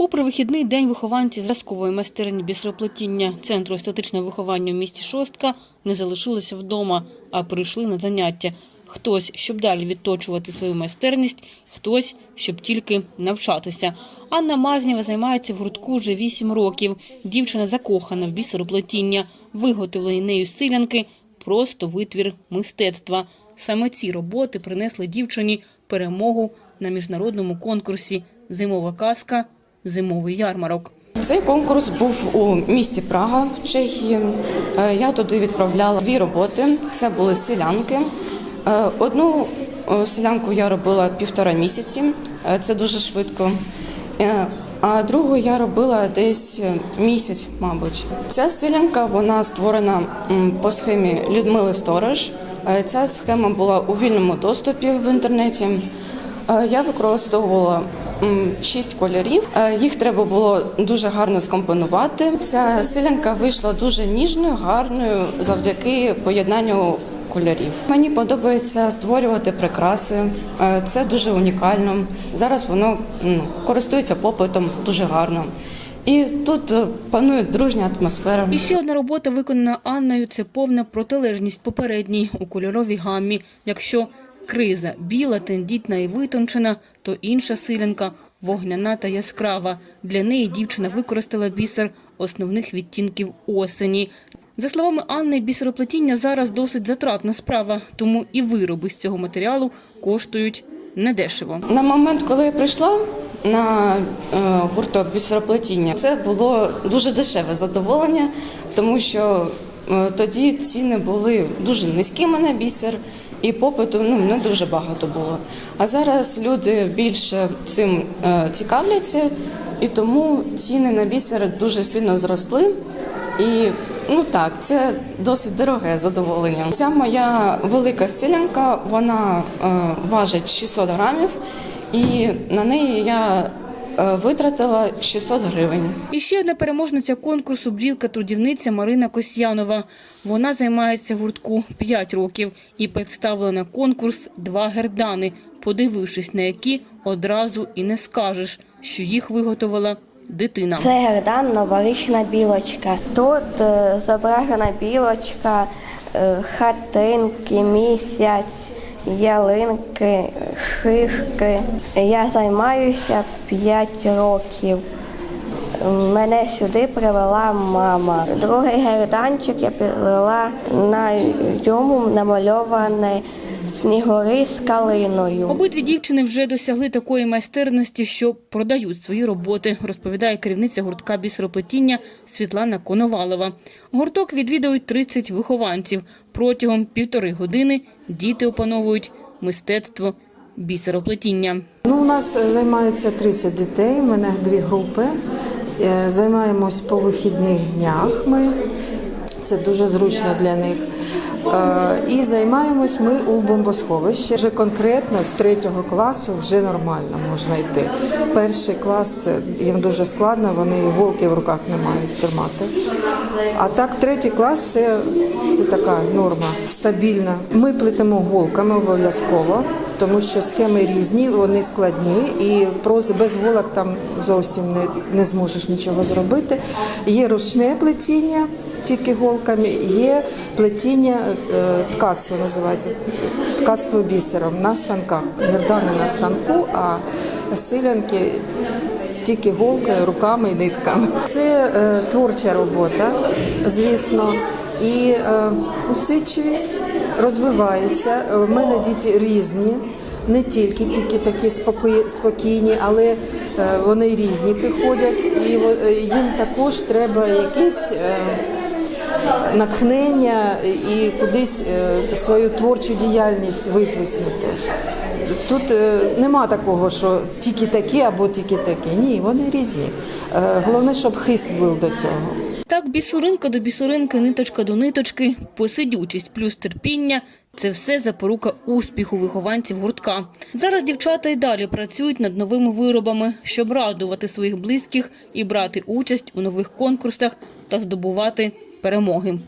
Попри вихідний день вихованці зразкової майстерні бісероплетіння Центру естетичного виховання в місті Шостка не залишилися вдома, а прийшли на заняття. Хтось, щоб далі відточувати свою майстерність, хтось, щоб тільки навчатися. Анна Мазнєва займається в гуртку вже 8 років. Дівчина закохана в бісероплетіння. Виготовлені нею силянки – просто витвір мистецтва. Саме ці роботи принесли дівчині перемогу на міжнародному конкурсі «Зимова казка. Зимовий ярмарок». Цей конкурс був у місті Прага в Чехії. Е, Я туди відправляла дві роботи. Це були селянки. Е, Одну е, селянку я робила півтора місяці. Це дуже швидко. А другу я робила десь місяць, мабуть. Ця селянка вона створена по схемі Людмили Сторож. Ця схема була у вільному доступі в інтернеті. Я використовувала шість кольорів. Е, Їх треба було дуже гарно скомпонувати. Ця селянка вийшла дуже ніжною, гарною завдяки поєднанню кольорів. Мені подобається створювати прикраси. Е, Це дуже унікально. Зараз воно користується попитом дуже гарно. І тут е, панує дружня атмосфера. І ще одна робота, виконана Анною, це повна протилежність попередній у кольоровій гаммі. Якщо криза біла, тендітна і витончена, то інша силянка вогняна та яскрава. Для неї дівчина використала бісер основних відтінків осені. За словами Анни, бісероплетіння зараз досить затратна справа, тому і вироби з цього матеріалу коштують недешево. На момент, коли я прийшла на е, гурток бісероплетіння, це було дуже дешеве задоволення, тому що е, тоді ціни були дуже низькі на бісер, і попиту ну, не дуже багато було. А зараз люди більше цим е, цікавляться, і тому ціни на бісер дуже сильно зросли. І ну так, це досить дороге задоволення. Ця моя велика силянка, вона е, важить 600 грамів, і на неї я витратила 600 гривень. І ще одна переможниця конкурсу бджілка-трудівниця Марина Косянова. Вона займається в гуртку 5 років і представила на конкурс два гердани, подивившись на які одразу і не скажеш, що їх виготовила дитина. Це гердан новорічна білочка. Тут е, зображена білочка, е, хатинки, місяць, ялинки, шишки. Я займаюся 5 років. Мене сюди привела мама. Другий герданчик я привела на ньому намальовані снігури з калиною. Обидві дівчини вже досягли такої майстерності, що продають свої роботи, розповідає керівниця гуртка бісероплетіння Світлана Коновалова. Гурток відвідують 30 вихованців. Протягом півтори години діти опановують мистецтво бісероплетіння. Ну, у нас займається 30 дітей, у мене дві групи. Е, Займаємось по вихідних днях. Ми це дуже зручно для них. Е, І займаємось ми у бомбосховищі. Вже конкретно з третього класу вже нормально можна йти. Перший клас це їм дуже складно, вони іголки в руках не мають тримати. А так, третій клас це, це така норма стабільна. Ми плетемо голками обов'язково, тому що схеми різні, вони складні, і прози без голок там зовсім не, не зможеш нічого зробити. Є ручне плетіння. Тільки голками є плетіння е, ткацтво називається ткацтво бісером на станках. Гердани на станку, а силянки тільки голкою, руками і нитками. Це е, творча робота, звісно, і е, усидчивість розвивається. В У мене діти різні. Не тільки тільки такі спокійні, але е, вони різні приходять, і е, їм також треба якісь е, натхнення і кудись е, свою творчу діяльність виплеснути. Тут е, нема такого, що тільки такі або тільки такі. Ні, вони різні. Е, Головне, щоб хист був до цього. Так, бісуринка до бісуринки, ниточка до ниточки, посидючість плюс терпіння – це все запорука успіху вихованців гуртка. Зараз дівчата й далі працюють над новими виробами, щоб радувати своїх близьких і брати участь у нових конкурсах та здобувати перемоги.